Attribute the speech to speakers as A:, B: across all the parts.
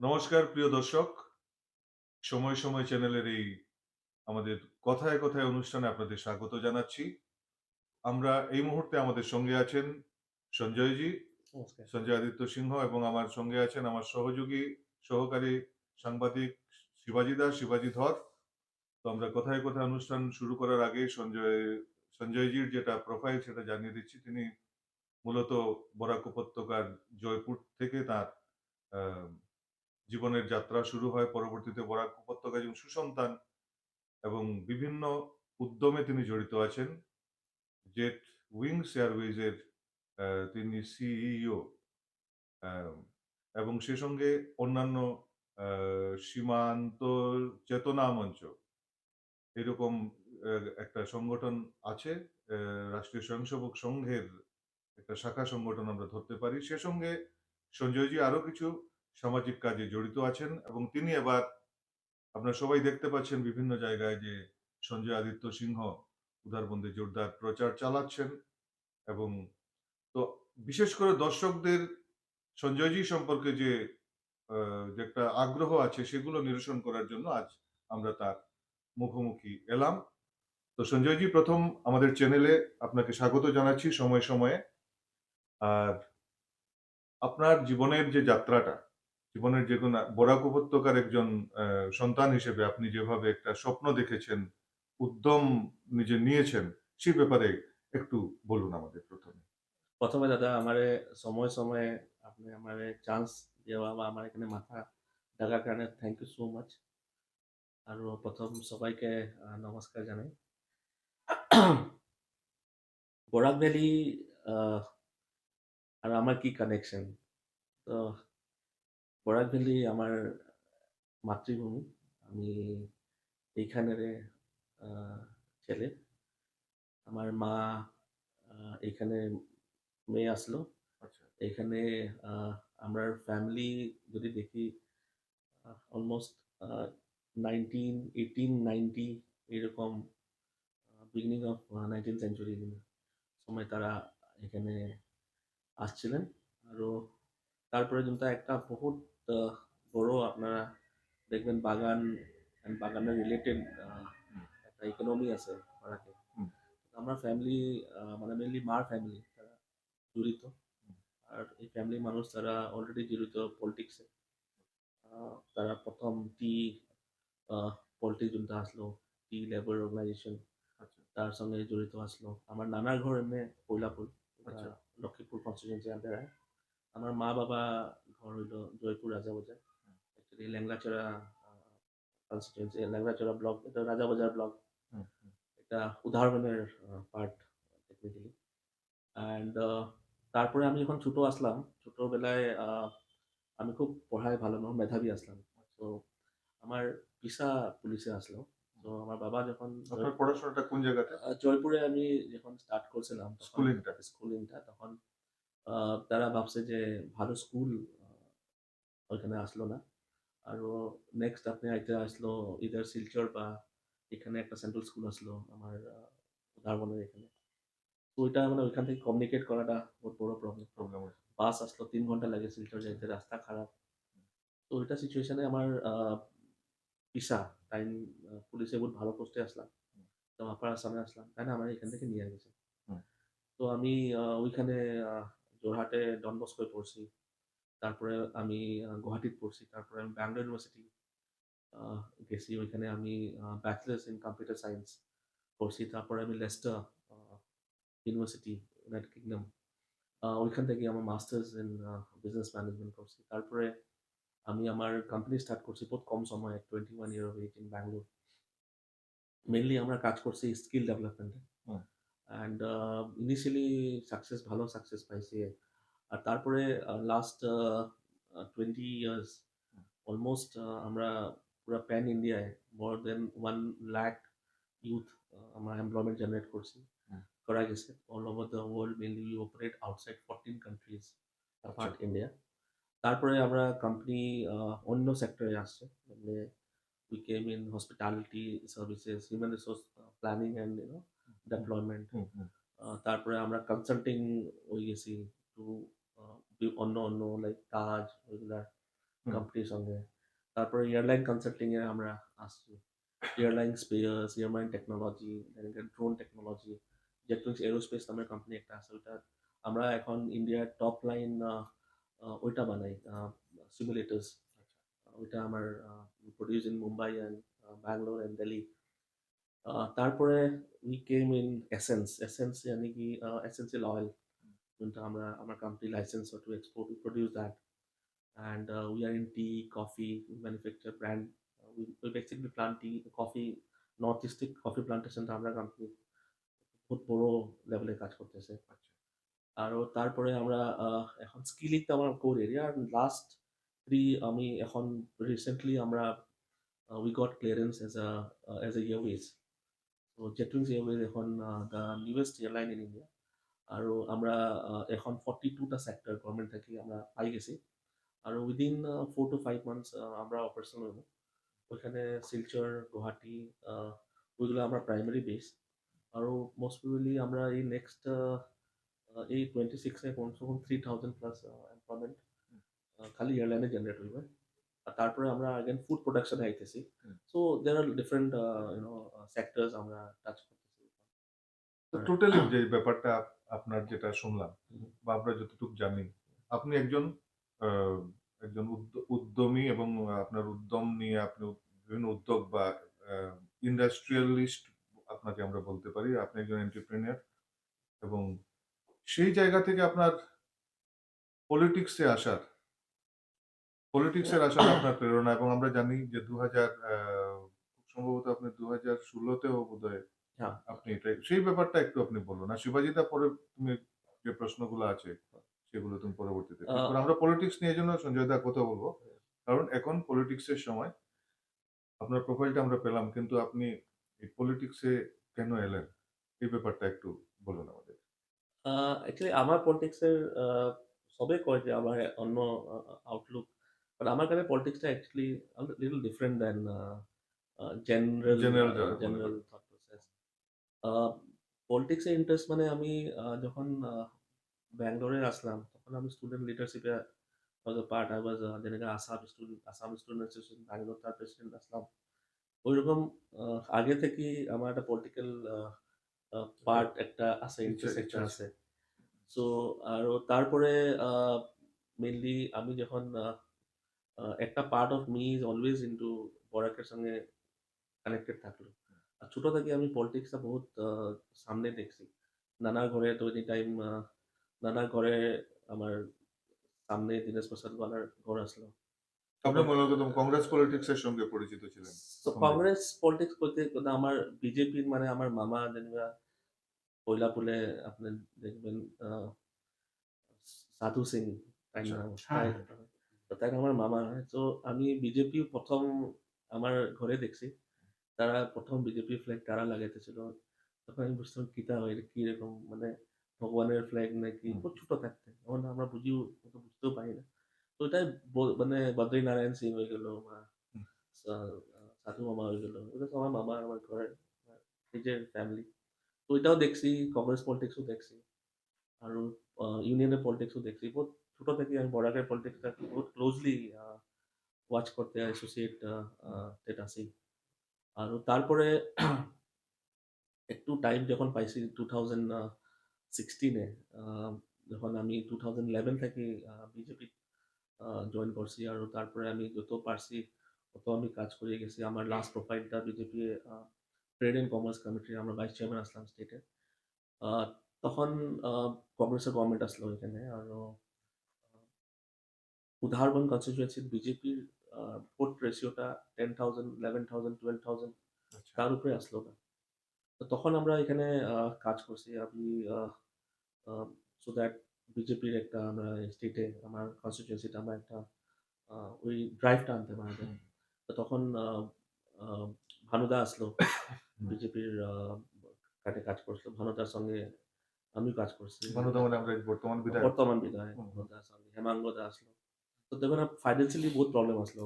A: নমস্কার প্রিয় দর্শক। সময় সময় চ্যানেলের এই আমাদের কথায় কথায় অনুষ্ঠানে আপনাদের স্বাগত জানাচ্ছি। আমরা এই মুহূর্তে আমাদের সঙ্গে আছেন সঞ্জয়জি সঞ্জয় আদিত্য সিংহ এবং আমার সঙ্গে আছেন আমার সহযোগী সহকারী সাংবাদিক শিবাজি দাস শিবাজি ধর। তো আমরা কথায় কথায় অনুষ্ঠান শুরু করার আগে সঞ্জয় সঞ্জয়জির যেটা প্রোফাইল সেটা জানিয়ে দিচ্ছি। তিনি মূলত বরাক উপত্যকার জয়পুর থেকে তার জীবনের যাত্রা শুরু হয়, পরবর্তীতে বরাক উপত্যকা এবং সুসন্তান এবং বিভিন্ন উদ্যমে তিনি জড়িত আছেন। জেট উইংস এয়ারওয়েজের তিনি সিইও এবং সে সঙ্গে অন্যান্য সীমান্ত চেতনা মঞ্চ এরকম একটা সংগঠন আছে রাষ্ট্রীয় স্বয়ংসেবক সংঘের একটা শাখা সংগঠন আমরা ধরতে পারি। সে সঙ্গে সঞ্জয়জি আরও কিছু সামাজিক কাজে জড়িত আছেন এবং তিনি এবার আপনারা সবাই দেখতে পাচ্ছেন বিভিন্ন জায়গায় যে সঞ্জয় আদিত্য সিংহ উদারবন্দে জোরদার প্রচার চালাচ্ছেন এবং তো বিশেষ করে দর্শকদের সঞ্জয়জি সম্পর্কে যে একটা আগ্রহ আছে সেগুলো নিরসন করার জন্য আজ আমরা তার মুখোমুখি এলাম। তো সঞ্জয়জি প্রথম আমাদের চ্যানেলে আপনাকে স্বাগত জানাচ্ছি সময় সময়ে। আর আপনার জীবনের যে যাত্রাটা জীবনের যে কোনো বরাক উপত্যকার একজন সন্তান হিসেবে আপনি যেভাবে একটা স্বপ্ন দেখেছেন, উদ্যম নিজে নিয়েছেন সে ব্যাপারে একটু বলুন আমাদের প্রথমে।
B: প্রথমে দাদা, আমারে সময় সময়ে আপনি আমার চান্স দেওয়া বা আমার এখানে মাথা ডাকার কারণে থ্যাংক ইউ সো মাচ আর প্রথম সবাইকে নমস্কার জানাই। বৰাক ভ্যালি আর আমার কি কানেকশন তো বরাক ভ্যালি আমার মাতৃভূমি। আমি এইখানের ছেলে। আমার মা এখানে মেয়ে আসলো। এখানে আমরা ফ্যামিলি যদি দেখি অলমোস্ট নাইনটিন এইটিন নাইনটি এরকম বিগিনিং অফ নাইনটিন সেঞ্চুরি সময় তারা এখানে আসছিলেন। আৰু তারপরে কিন্তু একটা বহুত বড় আপনারা দেখবেন বাগান and বাগানের রিলেটেড একটা ইকোনমি আছে বারাকে
A: হুম।
B: আমরা ফ্যামিলি মানে মেনলি মার ফ্যামিলি তারা জড়িত। আর এই ফ্যামিলি মানুষ তারা অলরেডি জড়িত পলিটিক্সে তারা প্রথম টি পলিটিক্স যোনটা আসলো টি লেবার অর্গানাইজেশন
A: আচ্ছা।
B: তার সঙ্গে জড়িত আসলো। আমার নানার ঘর এমনি কৈলাপুর
A: আচ্ছা।
B: লক্ষ্মীপুর কনস্টিটুয়েন্সি আন্ডার আয় আমার মা বাবা ঘর হইল Jaipur Rajabazar. Actually Langlachara constituency Langlachara block এটা রাজাবাজার ব্লক। এটা উদাহরণের পার্ট টেকনিক্যালি অ্যান্ড তারপরে আমি যখন ছোটো আসলাম ছোটোবেলায় আমি খুব পড়ায় ভালো না মেধাবী আসলাম। তো আমার পিসা পুলিশে আসলো। তো আমার বাবা যখন
A: পড়াশোনাটা কোন জায়গাতে?
B: জয়পুরে আমি যখন স্টার্ট করছিলাম
A: স্কুলিংটা।
B: স্কুলিংটা তখন তারা ভাবছে যে ভালো স্কুল ওইখানে আসলো না। আৰু নেক্সট আপনি আইতে আসলো ইদার শিলচর বা এখানে একটা সেন্ট্রাল স্কুল আসলো আমার আহ, উদারবনের এখানে। তো ওইটা মানে ওইখান থেকে কমিউনিকেট করাটা বহুত বড় প্রবলেম
A: প্রবলেম
B: বাস আসলো তিন ঘণ্টা লাগে শিলচর যাইতে রাস্তা খারাপ। তো ওইটা সিচুয়েশনে আমার পিসা টাইম পুলিশে বহুত ভালো পোস্টে আসলাম। তো আপার আসামে আসলাম। তাই না? আমার এখান থেকে নিয়ে গেছে। তো আমি ওইখানে আহ, যোরহাটে ডন বস্কোয় পড়ছি তারপরে আমি গুয়াহাটিত পড়ছি তারপরে আমি ব্যাঙ্গালোর ইউনিভার্সিটি গেছি ওইখানে আমি ব্যাচেলার্স ইন কম্পিউটার সায়েন্স করছি তারপরে আমি লেস্টার ইউনিভার্সিটি ইউনাইটেড কিংডম ওইখান থেকে আমার মাস্টার্স ইন বিজনেস ম্যানেজমেন্ট করছি তারপরে আমি আমার কোম্পানি স্টার্ট করছি বহুত কম সময়ে twenty one year of in Bangalore mainly আমরা কাজ করছি স্কিল ডেভেলপমেন্টে। অ্যান্ড ইনিশিয়ালি সাকসেস ভালো সাকসেস পাইছি। আর তারপরে লাস্ট টোয়েন্টি ইয়ার্স অলমোস্ট আমরা পুরো প্যান ইন্ডিয়ায় more than one lakh youth আমরা এমপ্লয়মেন্ট জেনারেট করছি।
A: হুম।
B: করা গেছে। All over the world mainly we operate outside fourteen countries apart India তারপরে আমরা কোম্পানি অন্য সেক্টরে আসছে। মানে we came in hospitality services human resource planning and you know
A: development hmm,
B: hmm. Ah, তারপরে আমরা কনসাল্টিং হয়ে গেছি টু অন্য অন্য লাইক কাজ ওইগুলা
A: হুম।
B: কোম্পানির সঙ্গে। তারপরে এয়ারলাইন কনসাল্টিং এ আমরা আসছি। Airline spares, airline technology, drone technology, Jetwings aerospace নামের কোম্পানি একটা আছে ওইটা আমরা এখন ইন্ডিয়ার টপ লাইন আ আ ওইটা বানাই আ সিমুলেটরস। ওইটা আমার আ produce in Mumbai and uh Bangalore and Delhi. আ তারপরে we came in essence. Essence यानी कि আ এসেন্সিয়াল অয়েল যোনটা আমরা আমার company license to export we produce that. And uh, we are in tea, coffee, we manufacture brand. Uh, we, we basically plant tea, coffee, north ইস্টে coffee প্লান্টেশনটা আমরা company বহুত বড় লেভেলে কাজ করতেছে। আরও তারপরে আমরা আহ, এখন স্কিলিং তো আমার কোর এরিয়া আর লাস্ট থ্রি আমি এখন রিসেন্টলি আমরা we got clearance as a as a airways তো জেটউইংস এয়ারওয়েজ এখন the newest airline in India আৰু আমরা এখন ফর্টি টুটা সেক্টর গভর্নমেন্ট থেকে আমরা পাই গেছি। আৰু within four to five months আমরা অপারেশন হইব ওইখানে শিলচর গুৱাহাটী আহ, ওইগুলো আমরা প্রাইমারি বেস আৰু মোস্ট প্রবাবলি আমরা এই নেক্সট এই টোয়েন্টি সিক্সে কমসে কম থ্রি থাউজেন্ড প্লাস এমপ্লয়মেন্ট খালি এয়ারলাইনে জেনারেট হইবে। তারপরে আমরা আগেন ফুড প্রোডাকশনে আইতেছি।
A: So
B: there are different you know sectors আমরা টাচ করতেছি।
A: তো টোটালি যে ব্যাপারটা আপনার যেটা শুনলাম বা আমরা যতটুকু জানি আপনি একজন একজন উদ্যমী এবং আপনার উদ্যম নিয়ে আপনি বিভিন্ন উদ্যোগ বা ইন্ডাস্ট্রিয়ালিস্ট আপনাকে আমরা বলতে পারি আপনি একজন এন্টারপ্রেনিয়ার এবং সেই জায়গা থেকে আপনার পলিটিক্সে আসার পলিটিক্সের আসলে আপনার প্রেরণা এবং আমরা জানি যে দু হাজার সম্ভবত আপনি দু হাজার ষোলোতেও বোধ হয়।
B: হ্যাঁ।
A: আপনি এটা সেই ব্যাপারটা একটু আপনি বলুন। আর শিবাজিদা পরে তুমি যে প্রশ্নগুলো আছে সেগুলো তুমি পরবর্তীতে আমরা পলিটিক্স নিয়ে জন্য সঞ্জয় দা কথা বলব। কারণ এখন পলিটিক্সের সময় আপনার প্রোফাইলটা আমরা পেলাম কিন্তু আপনি এই পলিটিক্সে কেন এলেন? এই ব্যাপারটা একটু বলুন আমাদের।
B: অ্যাকচুয়ালি আমার পলিটিক্সের সবে কয় যে আমার অন্য আউটলুক বাট আমার কাছে পলিটিক্সটা actually little different than general
A: General যারা বলে।
B: জেনারেল থট প্রসেস পলিটিক্সে ইন্টারেস্ট মানে আমি আহ, যখন ব্যাঙ্গালোরে আসলাম তখন আমি স্টুডেন্ট লিডারশিপে a part. I was uh, যেটাকে Assam student Assam student association Bangalore তার প্রেসিডেন্ট আসলাম ওইরকম আগে থেকেই আমার একটা পলিটিক্যাল পার্ট একটা আছে ইন্টারেস্ট একটা আছে সো আর তারপরে মেনলি আমি যখন একটা part of me is always into বরাকের সঙ্গে কানেক্টেড থাকল। আর ছোট থেকে আমি পলিটিক্সটা বহুত সামনে দেখছি। নানা ঘরে তো এনি টাইম নানা ঘরে আমার সামনে দীনেশ প্রসাদ ওয়ালার ঘর আসলো।
A: আপনি মূলত কংগ্রেস পলিটিক্সের সঙ্গে পরিচিত ছিলেন
B: তো কংগ্রেস পলিটিক্স বলতে আমার বিজেপির মানে আমার মামা যেনিবা পয়লা পুলে আপনি দেখবেন আহ, সাধু সিং তাই। তাই- তো তাই আমার মামা। হয় তো আমি বিজেপি প্রথম আমার ঘরে দেখছি। তারা প্রথম বিজেপি ফ্ল্যাগ তারা লাগাইতেছিল। তখন আমি বুঝতাম কিতা হয়? এটা কীরকম মানে ভগবানের ফ্ল্যাগ নাকি। খুব ছোট থাকতে এখন আমরা বুঝিও বুঝতেও পারি না। তো ওটাই মানে বদ্রীনারায়ণ সিং হয়ে গেল বা সাধু মামা হয়ে গেল। ওটা তো আমার মামা আমার ঘরের নিজের ফ্যামিলি তো ওইটাও দেখছি কংগ্রেস পলিটিক্সও দেখছি। আর ইউনিয়নের পলিটিক্সও দেখছি। বহুত ছোট থেকে আমি বর্ডারের পলিটিক্সটা ক্লোজলি ওয়াচ করতে অ্যাসোসিয়েট আছি আর তারপরে একটু টাইম যখন পাইছি টু থাউজেন্ড সিক্সটিনে যখন আমি টু থাউজেন্ড ইলেভেন থেকে বিজেপি জয়েন করছি আর তারপরে আমি যত পারছি তত আমি কাজ করে গেছি। আমার লাস্ট প্রোফাইলটা বিজেপি ট্রেড অ্যান্ড কমার্স কমিটির আমরা ভাইস চেয়ারম্যান আসলাম স্টেটে তখন কংগ্রেসের গভর্নমেন্ট আসলো এখানে। আর উদাহরণ কনস্টিটুয়েন্সির বিজেপির ভোট রেশিওটা ten thousand eleven thousand twelve
A: thousand
B: তার উপরে আসলো না। তো তখন আমরা এখানে কাজ করছি। আমি সো দ্যাট বিজেপির একটা আমরা স্টেটে আমার কনস্টিটিউয়েন্সিতে আমরা একটা ওই ড্রাইভটা আনতে পারা যায় তো তখন ভানুদা আসলো। বিজেপির কাটে কাজ করছিল ভানুদার সঙ্গে আমিও কাজ করছি।
A: ভানুদা মানে আমরা বর্তমান বিধায়ক।
B: বর্তমান বিধায়ক
A: হুম।
B: ভানুদার সঙ্গে। হেমাঙ্গ দা তো দেখুন ফাইন্যান্সিয়ালি বহুত প্রবলেম আসলো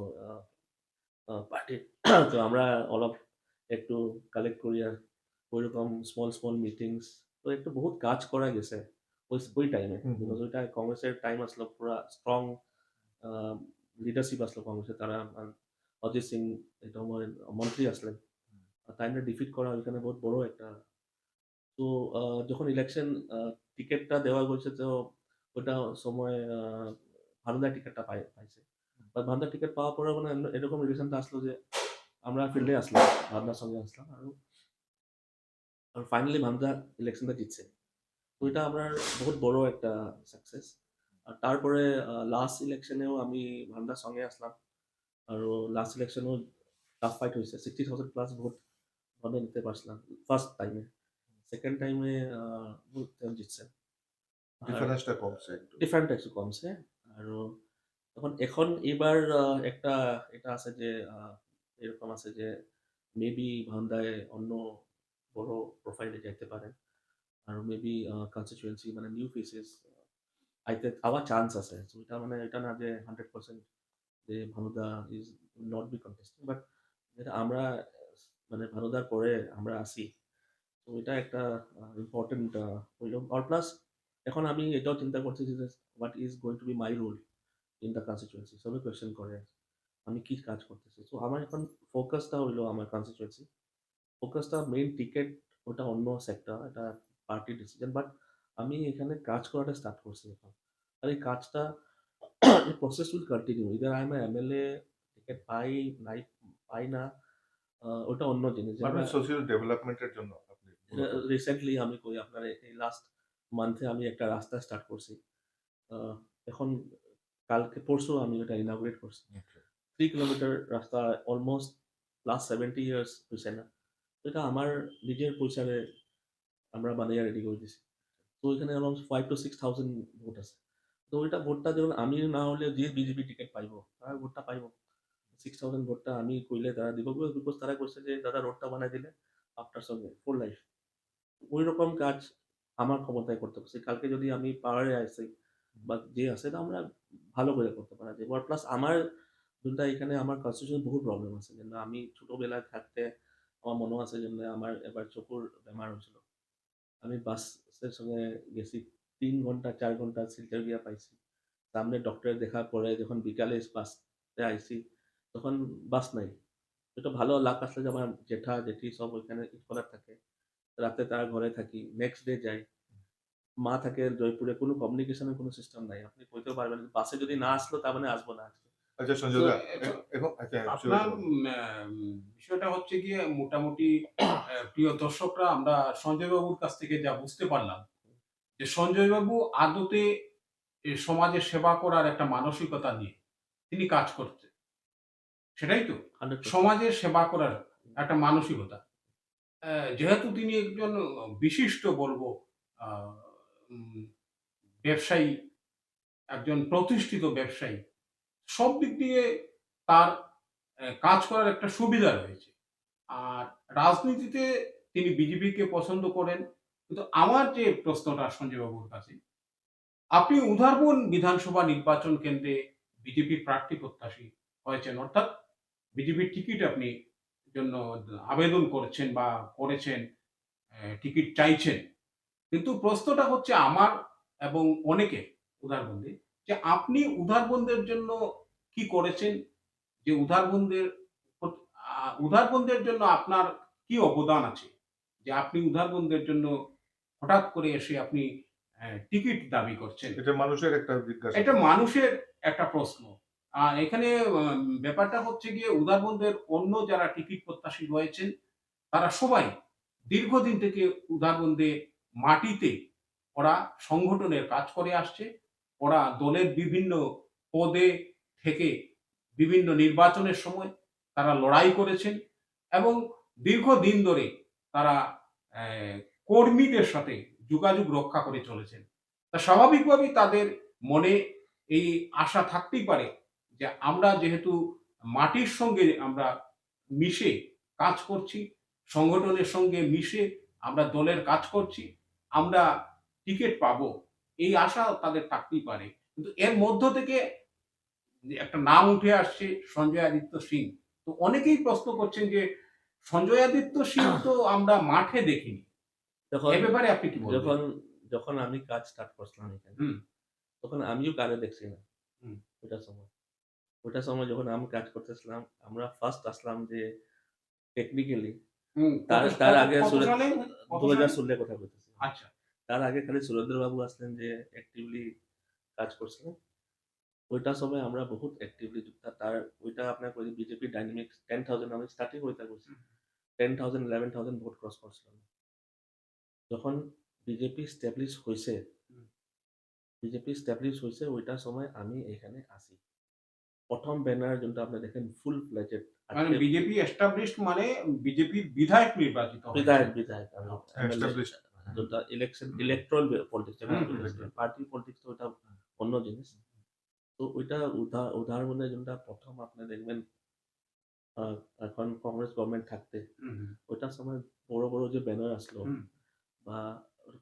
B: পার্টির তো আমরা অলপ একটু কালেক্ট করিয়া ওইরকম স্মল স্মল মিটিংস তো একটু বহুত কাজ করা গেছে ওই ওই টাইমে। বিকজ ওইটা কংগ্রেসের টাইম আসলো পুরা স্ট্রং লিডারশিপ আসলো কংগ্রেসে তারা অজিত সিং এটা আমার মন্ত্রী আসলেন। তাইনে ডিফিট করা ওইখানে বহুত বড় একটা। তো যখন ইলেকশন টিকিটটা দেওয়া হয়েছে তো ওটা সময় ভানুদা টিকিটটা পাই পাইছে। বা ভানুদা টিকিট পাওয়ার পরে মানে এরকম রিলেশনটা আসলো যে আমরা ফিল্ডে আসলাম ভাবনার সঙ্গে আসলাম আর আর ফাইনালি ভানুদা ইলেকশনটা জিতছে। তো এটা আমার বহুত বড় একটা সাকসেস আর তারপরে লাস্ট ইলেকশনেও আমি ভান্ডার সঙ্গে আসলাম। আর লাস্ট ইলেকশনেও টাফ ফাইট হয়েছে। সিক্সটি থাউজেন্ড প্লাস ভোট ভান্ডা নিতে পারছিলাম ফার্স্ট টাইমে সেকেন্ড টাইমে জিতছে।
A: ডিফারেন্সটা কমছে
B: ডিফারেন্ট একটু কমছে। আর তখন এখন এবার একটা এটা আছে যে এরকম আছে যে মেবি ভান্ডায় অন্য বড় প্রোফাইলে যাইতে পারে আর মেবি কনস্টিটুয়েন্সি মানে নিউ ফেসেস আইতে আবার চান্স আছে। So এটা মানে এটা না যে হান্ড্রেড পার্সেন্ট যে ভানুদা is not be contesting but যেটা আমরা মানে ভানুদার পরে আমরা আসি। তো এটা একটা ইম্পর্টেন্ট হইল। আর প্লাস এখন আমি এটাও চিন্তা করছি যে what is going to be my role in the constituency সবাই কোয়েশ্চেন করে আমি কি কাজ করতেছি? সো আমার এখন ফোকাসটা হইল আমার কনস্টিটুয়েন্সি ফোকাসটা মেইন টিকেট ওটা অন্য সেক্টর এটা পার্টি ডিসিশন বাট আমি এখানে কাজ করাটা স্টার্ট করছি এখন। আর এই কাজটা process will continue either I am MLA ticket পাই নাই পাই না ওটা অন্য জিনিস।
A: মানে সোশ্যাল ডেভেলপমেন্টের জন্য
B: রিসেন্টলি আমি কই আপনার এই লাস্ট মান্থে আমি একটা রাস্তা স্টার্ট করছি। এখন কালকে পরশু আমি এটা ইনাগুরেট করছি। থ্রি কিলোমিটার রাস্তা অলমোস্ট লাস্ট সেভেন্টি ইয়ার্স হয়েছে না। এটা আমার নিজের পয়সারে আমরা বানিয়ে রেডি করে দিছি। তো ওইখানে almost five to six thousand vote আছে। তো ওইটা ভোটটা যখন আমি না হলে যে বিজেপি টিকিট পাইব তারা ভোটটা পাইব। সিক্স থাউজেন্ড ভোটটা আমি কইলে তারা দিব। বিকজ তারা কইছে যে দাদা রোডটা বানাই দিলে আপনার সঙ্গে ফুল লাইফ ওই রকম কাজ আমার ক্ষমতায় করতে পারছি। কালকে যদি আমি পাওয়ারে আসি বা যে আছে তা আমরা ভালো করে করতে পারা আর প্লাস আমার যোনটা এখানে আমার কনস্টিটিউশন বহুত প্রবলেম আছে। যেন আমি ছোটবেলায় থাকতে আমার মনে আছে যেন আমার এবার চকুর বেমার হয়েছিল। আমি বাসের সঙ্গে গেছি তিন ঘণ্টা চার ঘণ্টা সিলচার গিয়া পাইছি। সামনে ডক্টরের দেখার পরে যখন বিকালে বাসতে আইছি তখন বাস নাই। এটা ভালো লাক আসলে যে আমার জেঠা জেঠি সব ওইখানে ইটকলার থাকে। রাতে তারা ঘরে থাকি নেক্সট ডে যাই। মা থাকে জয়পুরে কোনো কমিউনিকেশনের কোনো সিস্টেম নাই। আপনি কইতেও পারবেন বাসে যদি না আসলো তার মানে আসব না আজকে।
A: আচ্ছা সঞ্জয় আচ্ছা
C: আপনার বিষয়টা হচ্ছে গিয়ে মোটামুটি প্রিয় দর্শকরা আমরা সঞ্জয় বাবুর কাছ থেকে যা বুঝতে পারলাম যে সঞ্জয় বাবু আদতে এ সমাজে সেবা করার একটা মানসিকতা নিয়ে তিনি কাজ করতে সেটাই তো? সমাজের সেবা করার একটা মানসিকতা। যেহেতু তিনি একজন বিশিষ্ট বলব ব্যবসায়ী, একজন প্রতিষ্ঠিত ব্যবসায়ী, সব দিক দিয়ে তার কাজ করার একটা সুবিধা রয়েছে। আর রাজনীতিতে তিনি বিজেপিকে পছন্দ করেন, কিন্তু আমার যে প্রশ্নটা সঞ্জয় বাবুর কাছে, আপনি উদারবন বিধানসভা নির্বাচন কেন্দ্রে বিজেপি প্রার্থী প্রত্যাশী হয়েছেন, অর্থাৎ বিজেপির টিকিট আপনি জন্য আবেদন করেছেন বা করেছেন টিকিট চাইছেন। কিন্তু প্রশ্নটা হচ্ছে আমার এবং অনেকে উদারবন্দে যে আপনি উদারবন্দের জন্য কি করেছেন? যে উদারবন্দের উদারবন্দের জন্য আপনার কি অবদান আছে? যে আপনি উদারবন্দের জন্য হঠাৎ করে এসে আপনি আহ, টিকিট দাবি করছেন।
A: এটা মানুষের একটা জিজ্ঞাসা।
C: এটা মানুষের একটা প্রশ্ন। আর এখানে ব্যাপারটা হচ্ছে গিয়ে উদারবন্ধের অন্য যারা টিকিট প্রত্যাশী রয়েছেন, তারা সবাই দীর্ঘদিন থেকে উদারবন্ধে মাটিতে ওরা সংগঠনের কাজ করে আসছে। ওরা দলের বিভিন্ন পদে থেকে বিভিন্ন নির্বাচনের সময় তারা লড়াই করেছেন এবং দীর্ঘদিন ধরে তারা কর্মীদের সাথে যোগাযোগ রক্ষা করে চলেছেন। তা স্বাভাবিকভাবেই তাদের মনে এই আশা থাকতেই পারে যে আমরা যেহেতু মাটির সঙ্গে আমরা মিশে কাজ করছি সংগঠনের সঙ্গে মিশে আমরা দলের কাজ করছি আমরা টিকিট পাবো এই আশা তাদের থাকতেই পারে। কিন্তু এর মধ্য থেকে একটা নাম উঠে আসছে সঞ্জয় আদিত্য সিং। তো অনেকেই প্রশ্ন করছেন যে সঞ্জয় আদিত্য সিং তো আমরা মাঠে দেখিনি। এ ব্যাপারে আপনি কি বলবেন?
B: যখন যখন আমি কাজ স্টার্ট করছিলাম এখানে তখন আমিও কাজে দেখছি না। ওটার সময়। ওইটার সময় যখন আমি কাজ করতেছিলাম, আমরা ফার্স্ট আসলাম যে টেকনিক্যালি তার তার আগে দু হাজার? ষোলোর কথা বলতেছি।
C: আচ্ছা
B: তার আগে খালি সুরেন্দ্রবাবু আসলেন যে অ্যাক্টিভলি কাজ করছিলেন। ওইটার সময় আমরা বহুত অ্যাক্টিভলি যুক্ত তার ওইটা আপনার কই বিজেপি ডাইনামিক্স 10,000 আমি স্টার্টিং ওইটা করছি। 10,000 11,000 ভোট ক্রস করছিলাম। যখন বিজেপি এস্টাবলিশ
C: হয়েছে
B: বিজেপি এস্টাবলিশ হয়েছে ওইটার সময় আমি এখানে আসি। ১ম ব্যানার যোনটা আপনি দেখেন ফুল ফ্লেজেড
C: মানে বিজেপি এস্টাবলিশড মানে বিজেপির বিধায়ক নির্বাচিত
B: বিধায়ক বিধায়ক যেটা election
C: electoral politics
B: party politics তো ওটা অন্য জিনিস। তো ওইটা উদাহরণে যেটা প্রথম আপনি দেখবেন এখন কংগ্রেস গভর্নমেন্ট থাকতে ওইটার সময় বড় বড় যে ব্যানার আসলো বা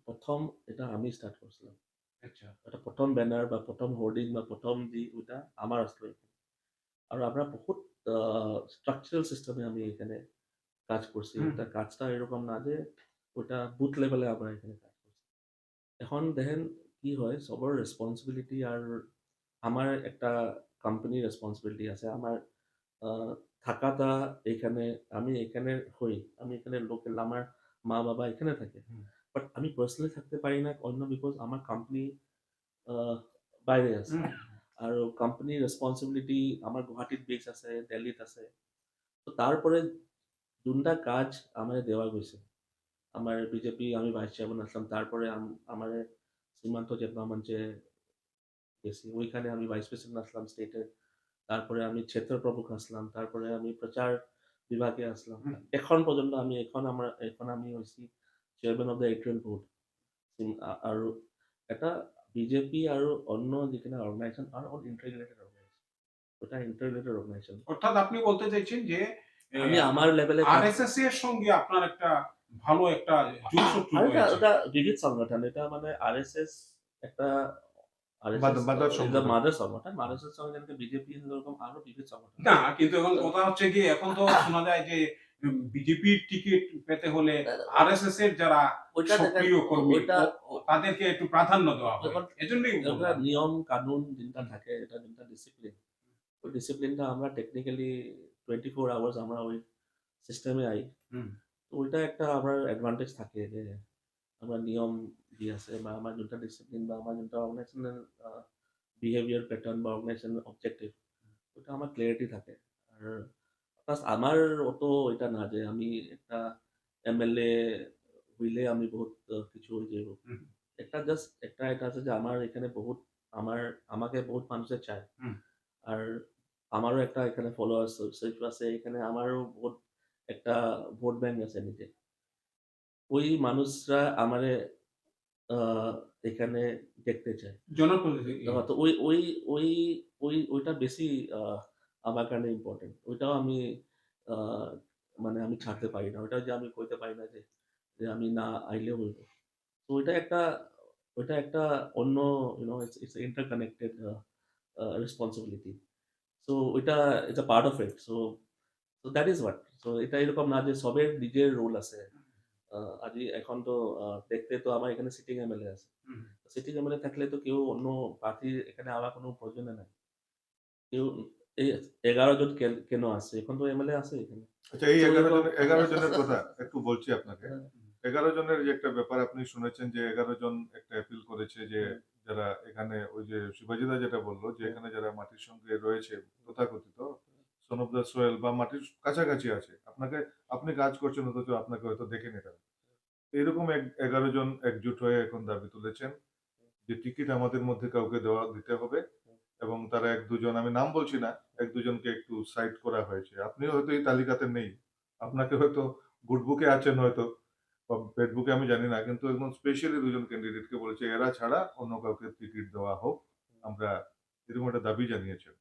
B: প্রথম এটা আমি স্টার্ট করছিলাম।
C: আচ্ছা।
B: এটা প্রথম ব্যানার বা প্রথম হোর্ডিং বা প্রথম দি ওইটা আমার আসলো আর আমরা বহুত স্ট্রাকচারাল সিস্টেমে আমি এখানে কাজ করছি। ওটা কাজটা এরকম না যে ওটা বুথ লেভেলে আমরা এখানে কাজ করছি। এখন দেখেন কি হয় সবার রেসপন্সিবিলিটি আর আমার একটা কোম্পানি রেসপন্সিবিলিটি আছে। আমার থাকাটা এখানে আমি এখানে হই আমি এখানে লোকাল আমার মা বাবা এখানে থাকে। বাট আমি পার্সোনালি থাকতে পারি না অন্য বিকজ আমার কোম্পানি বাইরে আছে।
C: হুম,
B: আর কোম্পানির রেসপন্সিবিলিটি আমার গুৱাহাটীত বেস আছে দিল্লীত আছে। তো তারপরে যোনটা কাজ আমার দেওয়া গৈছে। আমার বিজেপি আমি ভাইস চেয়ারম্যান আসলাম তারপরে আম- আমার সীমান্ত চেতনা মঞ্চে গেছি। ওইখানে আমি ভাইস প্রেসিডেন্ট আসলাম স্টেটের তারপরে আমি ক্ষেত্র প্রমুখ আসলাম তারপরে আমি প্রচার বিভাগে আসলাম এখন পর্যন্ত আমি এখন আমার এখন আমি হয়েছি chairman of the editorial board আৰু এটা বিজেপি আৰু অন্য যিখিনি অৰ্গেনাইজেশ্যন আর অল ইন্টাগ্রেটেড অর্গানাইজেশন ওটা ইন্টাগ্রেটেড অর্গানাইজেশন
C: অর্থাৎ আপনি বলতে চাইছেন যে
B: আমি আমার লেভেলে
C: আরএসএস এর সঙ্গে আপনার একটা ভালো একটা যোগসূত্র
B: এটা
C: রয়েছে
B: ওটা বিবিধ সংগঠন এটা মানে আরএসএস একটা বিজেপি এরকম আরও বিবিধ সংগঠন।
C: না কিন্তু এখন কথা হচ্ছে কি এখন তো শোনা যায় যে বিজেপির টিকিট পেতে হলে আরএসএস এর যারা
B: ওইটা দেখেন
C: সক্রিয় কর্মী
B: ওইটা
C: ও- তাদেরকে একটু প্রাধান্য দেওয়া হয়
B: এখন-
C: এজন্যই
B: এটা
C: বললাম।
B: নিয়ম কানুন যেটা থাকে এটা যেটা ডিসিপ্লিন ওই ডিসিপ্লিনটা আমরা টেকনিক্যালি টোয়েন্টি ফোর আওয়ার্স আমরা ওই সিস্টেমে আই।
C: হুম।
B: তো ওইটা একটা আমার অ্যাডভান্টেজ থাকে যে আমরা নিয়ম দি আছে বা আমার যেটা ডিসিপ্লিন বা আমার যেটা অর্গানাইজেশনাল বিহেভিয়ার প্যাটার্ন বা অর্গানাইজেশন অবজেক্টিভ ওটা আমার ক্লিয়ারিটি থাকে। আর প্লাস আমার অত এটা না যে আমি একটা এমএলএ হইলে আমি বহুত কিছু হয়ে যাব একটা জাস্ট একটা এটা আছে যে আমার এখানে বহুত আমার আমাকে বহুত মানুষে চায়। আর আমারও একটা এখানে ফলোয়ার্স আছে এখানে আমারও বহুত একটা ভোট ব্যাংক আছে নিজে। ওই মানুষরা আমারে এখানে দেখতে চায়।
C: জনপ্রতিনিধি।
B: তো ওই ওই ওই ওই ওইটা বেশি আমার কারণে ইম্পর্টেন্ট ওইটাও আমি মানে আমি ছাড়তে পারি না। ওইটা যে আমি কইতে পারি না যে যে আমি না আইলেও হইব তো ওইটা একটা ওইটা একটা অন্য you know it's it's interconnected responsibility so ওইটা it's a part of it so so that is what so এটা এরকম না যে সবের নিজের রোল আছে। আজি এখন তো দেখতে তো আমার এখানে সিটিং এমএলএ আছে। সিটিং এমএলএ থাকলে তো কেউ অন্য প্রার্থী এখানে আবার কোনো প্রয়োজন নাই। কেউ এই এগারো জন কেন- আছে? এখন তো এমএলএ আছে এখানে।
A: আচ্ছা এই এগারো
B: এরকম-
A: জনের এগারো জনের কথা একটু বলছি আপনাকে।
B: হ্যাঁ।
A: এগারো জনের যে একটা ব্যাপার আপনি শুনেছেন যে এগারো জন একটা অ্যাপিল করেছে যে যারা এখানে ওই যে শিবাজিদা যেটা বলল যে এখানে যারা মাটির সঙ্গে রয়েছে তথাকথিত সন অফ দ্য সোয়েল বা মাটির কাছাকাছি আছে আপনাকে আপনি কাজ করছেন অথচ আপনাকে হয়তো দেখেনি তারা। এইরকম এক- এগারো জন একজুট হয়ে এখন দাবি তুলেছেন যে টিকিট আমাদের মধ্যে কাউকে দেওয়া দিতে হবে। এবং তারা এক দুজন আমি নাম বলছি না এক দুজনকে একটু সাইড করা হয়েছে। আপনি হয়তো এই তালিকাতে নেই। আপনাকে হয়তো গুড বুকে আছেন হয়তো বা বেড বুকে আমি জানি না কিন্তু একদম স্পেশালি দুজন ক্যান্ডিডেটকে বলেছে এরা ছাড়া অন্য কাউকে টিকিট দেওয়া হোক। আমরা এরকম একটা দাবি জানিয়েছেন।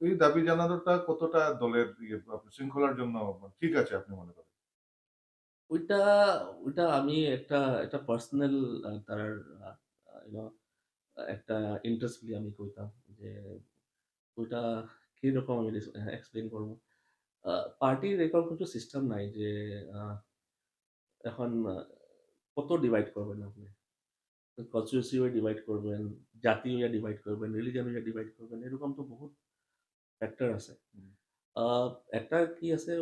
A: এই দাবি জানানোটা কতটা দলের ইয়ে, শৃঙ্খলার জন্য ঠিক আছে আপনি মনে করেন?
B: ওইটা ওইটা আমি একটা একটা পার্সোনাল তার একটা ইন্টারেস্ট আমি কইতাম। যে ওইটা কীরকম আমি এক্সপ্লেন করব? পার্টির এরকম কিছু সিস্টেম নাই যে এখন কত ডিভাইড করবেন আপনি? কনস্টিটিউসি হয়ে ডিভাইড করবেন জাতি হয়ে ডিভাইড করবেন রিলিজন হয়ে ডিভাইড করবেন এরকম তো বহুত ফ্যাক্টর আছে। একটা কি আছে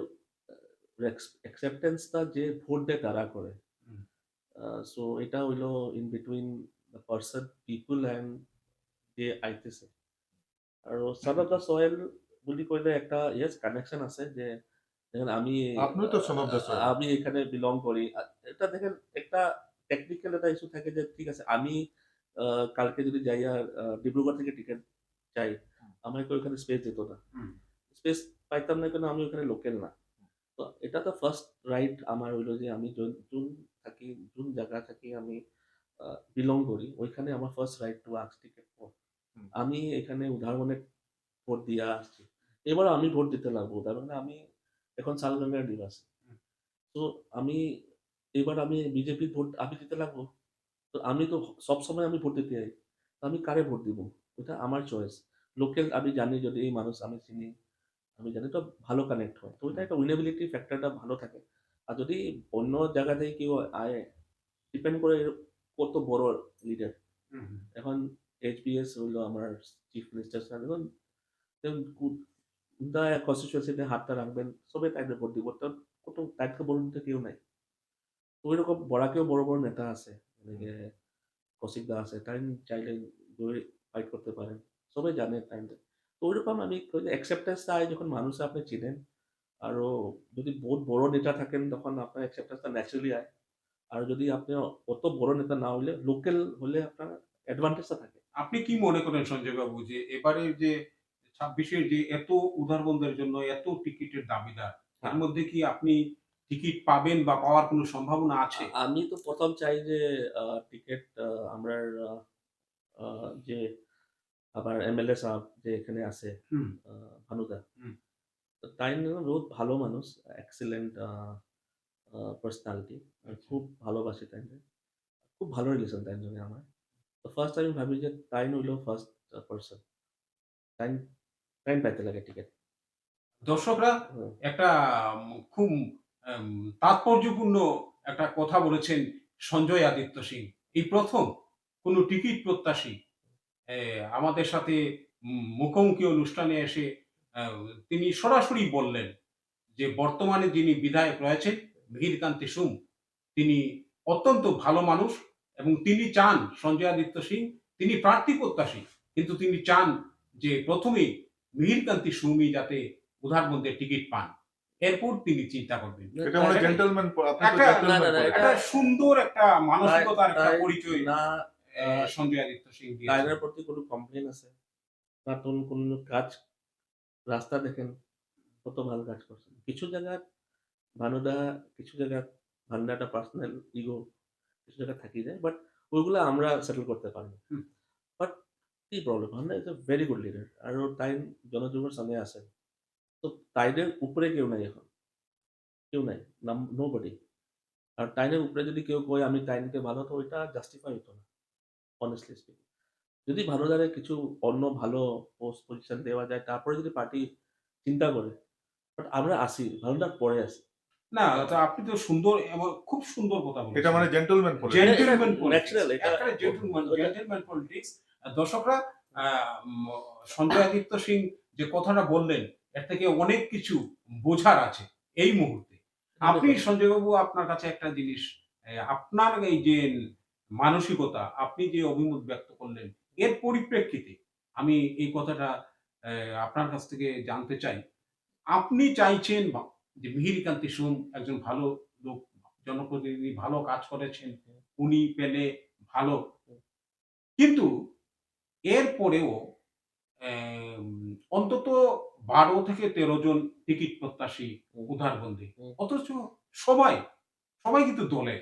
B: অ্যাকসেপ্টেন্সটা যে ভোট দেয় তারা করে। সো এটা হইল in between the person people and যে আইতেছে। আৰু সন অফ দ্য সয়েল বুলি কইলে একটা ইয়েস কানেকশন আছে যে দেখেন আমি
A: আপনিও তো son of the soil।
B: আমি এখানে বিলং করি এটা দেখেন একটা টেকনিক্যাল একটা ইস্যু থাকে যে ঠিক আছে আমি কালকে যদি যাই আর ডিব্রুগড় থেকে টিকিট চাই আমাকে ওখানে স্পেস দিত না স্পেস পাইতাম না কেন আমি ওখানে লোকেল না তো এটা তো ফার্স্ট রাইট আমার হইল যে আমি যোন- যোন থাকি যোন জায়গা থাকি আমি বিলং করি ওইখানে আমার ফার্স্ট রাইট টু আক্স টিকিট। আমি এখানে উদাহরণে ভোট দিয়ে আসছি। এবার আমি ভোট দিতে লাগবো তার মানে আমি এখন শালগঙ্গার নিবাসী। তো আমি এবার আমি বিজেপি ভোট আমি দিতে লাগবো? তো আমি তো সবসময় আমি ভোট দিতে যাই। তো আমি কারে ভোট দিব? ওটা আমার চয়েস লোকাল আমি জানি যদি এই মানুষ আমি চিনি আমি জানি তো ভালো কানেক্ট হয়। তো ওইটা একটা উইনেবিলিটি ফ্যাক্টরটা ভালো থাকে। আর যদি অন্য জায়গা থেকে কেউ আয় ডিপেন্ড করে কত বড় লিডার। এখন এইচপিএস হইল আমার চিফ মিনিস্টার স্যার এখন দা কনস্টিটিউয়েন্সিতে হাতটা রাখবেন, সবাই তাইতে ভোট দিব। তো কত তাইতে বড় নেতা কেউ নাই। ওই রকম বড়াকেও বড় বড় নেতা আছে যেনেকে কৌশিক দা আছে, তাই চাইলে গিয়ে ফাইট করতে পারেন। সবাই জানে টাইমটা তো ওইরকম আমি অ্যাকসেপ্টেন্সটা আয় যখন মানুষ আপনি চিনেন। আরও যদি বহুত বড় নেতা থাকেন, তখন আপনার অ্যাকসেপ্টেন্সটা ন্যাচারালি আয়। আর যদি আপনি অত বড় নেতা না হলে লোকাল হলে আপনার অ্যাডভান্টেজটা থাকে।
C: আপনি কি মনে করেন সঞ্জয় বাবু যে এবারে যে ছাব্বিশের যে এত উদারবন্ধের জন্য এত টিকিটের দাবিদার তার
B: হ্যাঁ।
C: মধ্যে কি আপনি টিকিট পাবেন বা পাওয়ার কোনো সম্ভাবনা আছে
B: আমি তো প্রথম চাই যে টিকিট আমরা যে আবার এমএলএ সাহেব যে এখানে আছে ভানুদা তাই বহুত ভালো মানুষ এক্সিলেন্ট পার্সোনালিটি
C: আচ্ছা।
B: খুব ভালোবাসি তাই। খুব ভালো রিলেশন তাই জন্য আমার তো ফার্স্ট আমি ভাবি যে তাই হইল ফার্স্ট পার্সন টাইম টাইম পাইতে লাগে টিকিট
C: দর্শকরা একটা খুব তাৎপর্যপূর্ণ একটা কথা বলেছেন সঞ্জয় আদিত্য সিং। এই প্রথম কোনো টিকিট প্রত্যাশী আমাদের সাথে মুখোমুখি অনুষ্ঠানে এসে তিনি সরাসরি বললেন যে বর্তমানে যিনি বিধায়ক রয়েছেন মিহিরকান্তি সুম তিনি অত্যন্ত ভালো মানুষ। এবং তিনি চান সঞ্জয় আদিত্য সিং তিনি প্রার্থী প্রত্যাশী কিন্তু তিনি চান যে প্রথমেই মিহিরকান্তি সুমি যাতে উদারবন্দের টিকিট পান। এরপর তিনি চিন্তা করবেন। একটা- সুন্দর একটা মানসিকতার একটা পরিচয়
B: না
C: আহ, সঞ্জয় আদিত্য সিং দিয়েছেন।
B: প্রতি কোনো কমপ্লেন আছে? না কোন কোন কাজ রাস্তা দেখেন কত ভালো কাজ করছেন। কিছু জায়গায় ভানুদা কিছু জায়গায় ভানুদাটা পার্সোনাল ইগো কিছু জায়গায় থাকি যায় বাট ওইগুলো আমরা সেটেল করতে পারি। বাট কি problem ভানুদা is a very good leader R time জনযুগের সামনে আছে। তো টাইনের উপরে কেউ নাই এখন। কেউ নাই নো বডি আর টাইনের উপরে যদি কেউ কয় আমি টাইমকে ভালো তো ওইটা জাস্টিফাই হতো না অনেস্টলি স্পিকিং যদি ভালো জায়গায় কিছু অন্য ভালো পোস্ট পজিশন দেওয়া যায় তারপরে যদি পার্টি চিন্তা করে বাট আমরা আসি ভালোটার পরে আসি।
C: না তো আপনি তো সুন্দর এবং খুব সুন্দর কথা বলেছেন।
A: এটা মানে জেন্টলম্যান
C: জেন্টলম্যান
B: এটা- natural,
C: জেন্টলম্যান পলিটিক্স দর্শকরা আহ, সঞ্জয় আদিত্য সিং যে কথাটা বললেন এর থেকে অনেক কিছু বোঝার আছে এই মুহূর্তে। আপনি সঞ্জয় বাবু আপনার কাছে একটা জিনিস আহ, আপনার এই যে মানসিকতা আপনি যে অভিমত ব্যক্ত করলেন এর পরিপ্রেক্ষিতে আমি এই কথাটা আহ, আপনার কাছ থেকে জানতে চাই। আপনি চাইছেন বা- যে মিহিরকান্তি সোম একজন ভালো লোক জনপ্রতিনিধি ভালো কাজ করেছেন। উনি পেলে ভালো। কিন্তু এরপরেও অন্তত বারো থেকে তেরো জন টিকিট প্রত্যাশী উদারবন্দি অথচ সবাই সবাই কিন্তু দলে।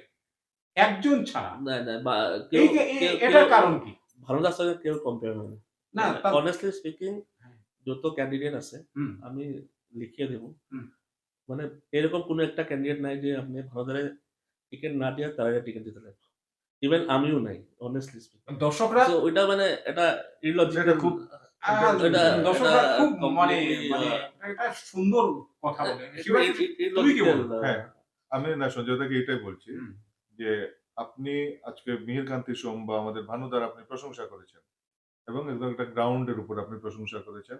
C: একজন ছাড়া। এটার কারণ কি?
B: ভালোটার সঙ্গে কেউ কম্পেয়ার হয় না অনেস্টলি স্পিকিং
C: হ্যাঁ।
B: যত ক্যান্ডিডেট আছে। আমি লিখিয়ে দেব। মানে এরকম কোনো একটা ক্যান্ডিডেট নাই যে আপনি ভারতের টিকিট না দিয়ে তারা টিকিট দিতে লাগবে ইভেন আমিও নাই অনেস্টলি স্পিকিং
C: দর্শকরা
B: তো ওইটা মানে এটা ইলজিক্যাল
A: এটা খুব-
C: দর্শকরা খুব মানে মানে এটা সুন্দর কথা বলে তুমি কি বলো?
A: হ্যাঁ। আমি না সঞ্জয় দাকে এটাই বলছি যে আপনি আজকে মিহির কান্তি সোম বা আমাদের ভানুদার আপনি প্রশংসা করেছেন এবং একদম একটা গ্রাউন্ডের উপর আপনি প্রশংসা করেছেন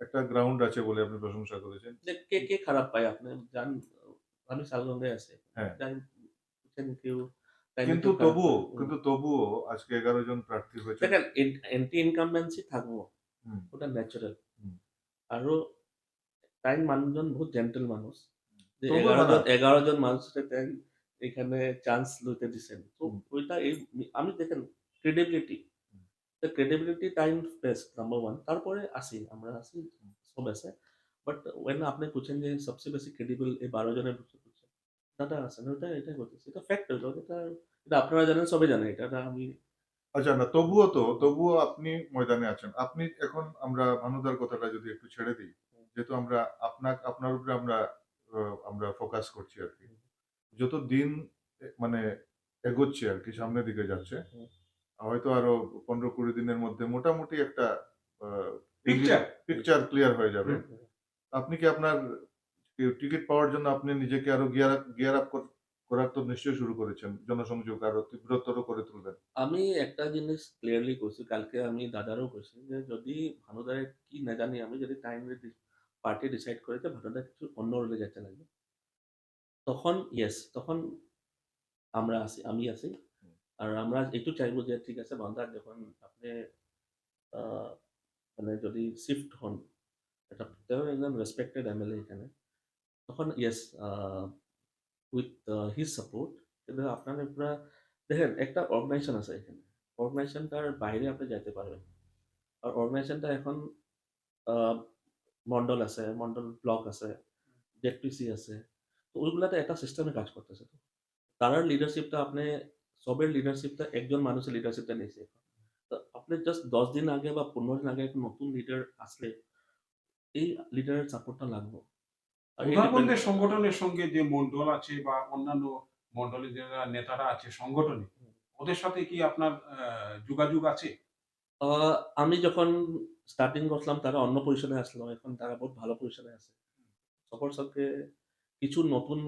A: একটা গ্রাউন্ড আছে বলে আপনি প্রশংসা করেছেন।
B: যে কে কে খারাপ পায়? আপনি জান আমি শালগঙ্গায় আছি।
A: হ্যাঁ।
B: কেউ?
A: কিন্তু তবুও কিন্তু তবুও আজকে এগারো জন প্রার্থী হয়েছে।
B: দেখেন এন্টি ইনকামবেন্সি থাকব। ওটা ন্যাচারাল। আৰু তাই মানুহজন বহুত জেন্টেল মানুষ। যে এগারো জন এগারো জন মানুষকে তাই এখানে চান্স লইতে দিছেন। তো ওইটা এই আমি দেখেন
A: credibility
B: credibility time best number one তারপরে আসি আমরা আসি সব আছে। বাট ওয়েন আপনি বুঝছেন যে সবচেয়ে বেশি ক্রেডিবল এই বারো জনের বুঝছেন দাদা আছেন ওটা এটাই করতেছে এটা ফ্যাক্ট হইল এটা এটা আপনারা জানেন সবাই জানে এটা আমি
A: আচ্ছা না তবুও তো তবুও আপনি ময়দানে আছেন। আপনি এখন আমরা ভানুদার কথাটা যদি একটু ছেড়ে দিই যেহেতু আমরা আপনার আপনার উপরে আমরা আমরা ফোকাস করছি আর কি। যত দিন মানে এগোচ্ছে আর কি সামনের দিকে যাচ্ছে। হয়তো আরও পনেরো কুড়ি দিনের মধ্যে মোটামুটি একটা. পিকচার ক্লিয়ার হয়ে যাবে। আপনি কি আপনার টিকিট পাওয়ার জন্য আপনি নিজেকে আরও গিয়ার গিয়ার আপ করার তো নিশ্চয়ই শুরু করেছেন জনসংযোগ আরও তীব্রতর করে তুলবেন।
B: আমি একটা জিনিস ক্লিয়ারলি কইছি কালকে আমি দাদারও কইছি যে যদি ভানুদারে কি না জানি আমি যদি টাইম পার্টি ডিসাইড করে যে ভানুদা কিছু অন্য রোলে যেতে লাগবে তখন ইয়েস তখন আমরা আছি আমি আছি আর আমরা একটু চাইব যে, ঠিক আছে ভানুদা যখন আপনি মানে যদি শিফট হন, এটা একজন রেসপেক্টেড এমএলএ এখানে, তখন ইয়েস উইথ হিজ সাপোর্ট কিন্তু আপনার পুরা, দেখেন, একটা অর্গানাইজেশন আছে এখানে অর্গানাইজেশনটার বাইরে আপনি যেতে পারবেন আর অর্গানাইজেশনটা এখন মন্ডল আছে, মন্ডল ব্লক আছে জেডপিসি আছে, তো ওইগুলাতে একটা সিস্টেমে কাজ করতেছে তো। তারার লিডারশিপটা আপনি সবের লিডারশিপটা একজন মানুষের লিডারশিপটা নিয়েছে তো আপনি জাস্ট দশ দিন আগে বা পনেরো দিন আগে একটা নতুন লিডার আসলে এই লিডারের সাপোর্টটা লাগবে। আর
C: সংগঠনের সঙ্গে যে মন্ডল আছে বা অন্যান্য মন্ডলের যারা নেতারা আছে সংগঠনে ওদের সাথে কি আপনার যোগাযোগ আছে?
B: আমি যখন স্টার্টিং করছিলাম তারা অন্য পজিশনে আসলো। এখন তারা বহুত ভালো পজিশনে আছে। সবার সঙ্গে কিছু নতুন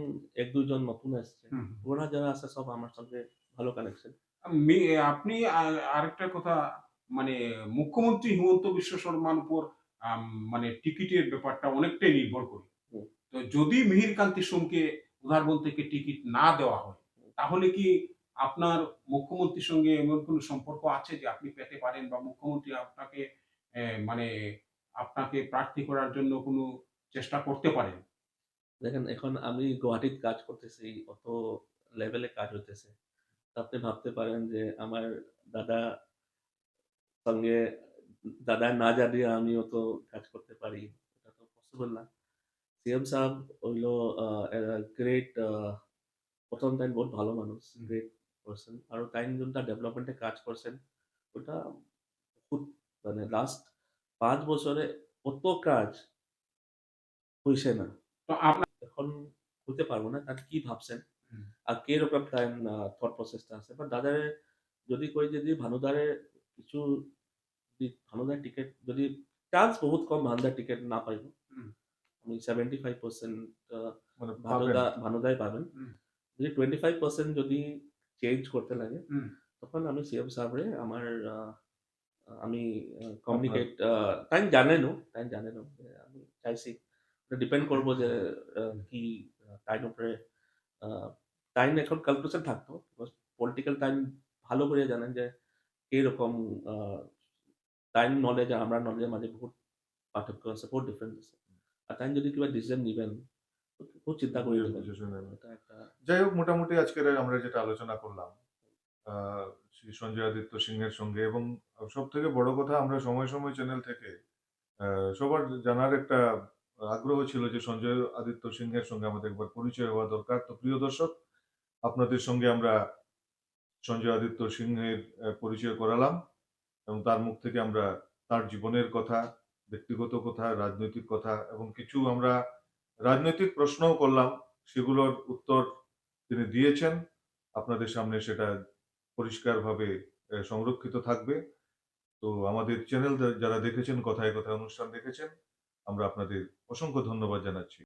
B: এক দুজন নতুন আসছে ওরা যারা আছে সব আমার সঙ্গে ভালো কানেকশন
C: আপনি আরেকটা কথা মানে মুখ্যমন্ত্রী হিমন্ত বিশ্ব শর্মার উপর মানে টিকিটের ব্যাপারটা অনেকটাই নির্ভর করে। তো যদি মিহির কান্তি সোমকে উদারবন থেকে টিকিট না দেওয়া হয় তাহলে কি আপনার মুখ্যমন্ত্রীর সঙ্গে এমন কোনো সম্পর্ক আছে যে আপনি পেতে পারেন বা মুখ্যমন্ত্রী আপনাকে মানে আপনাকে প্রার্থী করার জন্য কোনো চেষ্টা করতে পারেন?
B: দেখেন এখন আমি গুয়াহাটিতে কাজ করতেছি অত লেভেলে কাজ হইতেছে। তো আপনি ভাবতে পারেন যে আমার দাদা সঙ্গে দাদা না জানিয়ে আমিও তো কাজ করতে পারি এটা তো পসিবল না। সিএম সাহেব হইল গ্রেট প্রথম টাইম বহুত ভালো মানুষ গ্রেট পার্সন আর টাইম যোনটা ডেভেলপমেন্টে কাজ করছেন ওটা বহুত মানে লাস্ট পাঁচ বছরে অত কাজ হয়েছে না।
C: তো আপনার
B: এখন হতে পারব না তার কি ভাবছেন? আর কীরকম টাইম থট প্রসেসটা আছে? বাট দাদারে যদি কই যদি ভানুদারে কিছু যদি ভানুদার টিকেট যদি চান্স বহুত কম ভানুদার টিকেট না পাইব। আমি সেভেন্টি ফাইভ পার্সেন্ট ভানুদা ভানুদাই পাবেন। যদি টোয়েন্টি ফাইভ পার্সেন্ট যদি চেঞ্জ করতে লাগে তখন আমি সিএম সাহেবরে আমার আহ, আমি কমিউনিকেট টাইম জানেনও টাইম জানেনও যে আমি চাইছি। ডিপেন্ড করব যে কি টাইম উপরে টাইম এখন ক্যালকুলেশন থাকতো। পলিটিক্যাল টাইম ভালো করে জানেন যে এরকম টাইম নলেজ আর আমরা নলেজের মাঝে বহুত পার্থক্য আছে বহুত ডিফারেন্স আছে। আর টাইম যদি কিবা ডিসিশন নিবেন খুব চিন্তা করে
A: যাই হোক মোটামুটি আজকের আমরা যেটা আলোচনা করলাম আহ, শ্রী সঞ্জয় আদিত্য সিংহের সঙ্গে এবং সব থেকে বড় কথা আমরা সময় সময় চ্যানেল থেকে সবার জানার একটা আগ্রহ ছিল যে সঞ্জয় আদিত্য সিংহের সঙ্গে আমাদের একবার পরিচয় হওয়া দরকার। তো প্রিয় দর্শক আপনাদের সঙ্গে আমরা সঞ্জয় আদিত্য সিংহের পরিচয় করালাম এবং তার মুখ থেকে আমরা তার জীবনের কথা, ব্যক্তিগত কথা, রাজনৈতিক কথা এবং কিছু আমরা রাজনৈতিক প্রশ্নও করলাম। সেগুলোর উত্তর তিনি দিয়েছেন। আপনাদের সামনে সেটা পরিষ্কারভাবে সংরক্ষিত থাকবে। তো আমাদের চ্যানেল যারা দেখেছেন, কথায় কথায় অনুষ্ঠান দেখেছেন, আমরা আপনাদের অসংখ্য ধন্যবাদ জানাচ্ছি।